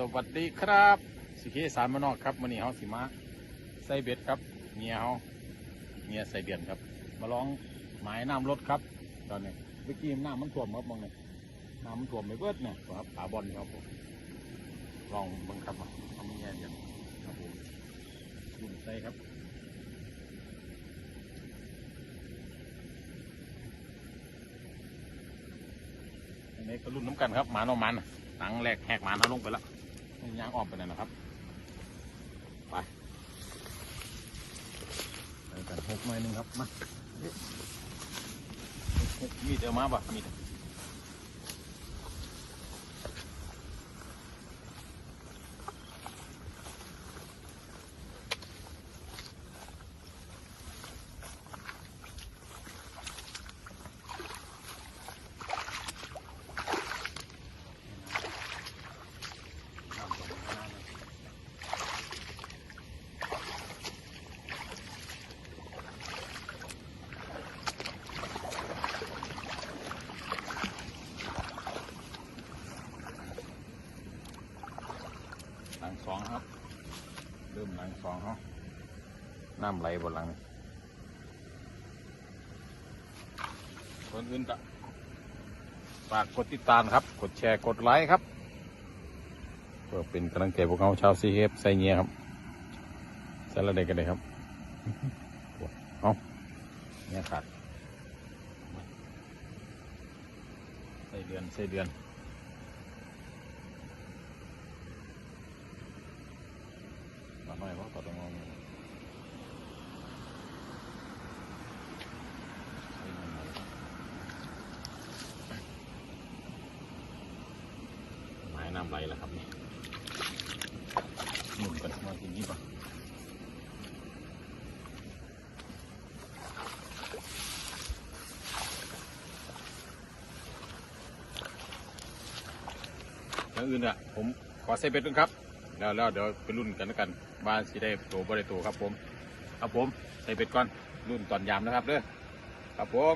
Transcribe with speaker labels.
Speaker 1: สวัสดีครับสิเคสารมานอกครับวันนี้เฮาสิมาใส่เบ็ดครับเมียเฮาเมียใส่เบียนครับ มาลองหมายน้ำรถครับ ตอนนี้เมื่อกี้น้ำมันท่วมครับมองเนี่ยน้ำมันท่วมไปเบิดเนี่ยครับป่าบอลครับผมลองบังคับมาทำยังไงกันครับผมยุ่นใส่ครับอันนี้ก็รุ่นน้ำกันครับหมาโนมันหนังแรกแหกหมาเขาลงไปแล้ว ยางออกไปนั่นนะครับ ไปไปกันหกหน่อยหนึ่งครับ มา มีดเอามาปะมีดน้ำตกน้ำเลย หลัง สองครับ เริ่มหลังสองครับน้ำไหลบนหลังคนอื่นจะฝากกดติดตามครับ กดแชร์กดไลค์ครับเพื่อเป็นกำลังใจพวกเขาชาวซีเอฟใส่เงียครับส่ละเด็กกันเลยครับเอาเนี่ยขาดใส่เดือนใส่เดือน มา หน่อยว่าก็ต้องงงหมายน้ำไหลแล้วครับนี่หมุนกันมาทีนี้ป่ะอย่างอื่นอะ ผมขอเซฟเบ็ดด้วยครับ แล้วแล้วเดี๋ยวไปรุ่นกันแล้วกันว่าสิได้โตบ่ได้โตครับผม ครับผมใส่เป็ดก่อนรุ่นตอนยามนะครับเด้อครับผม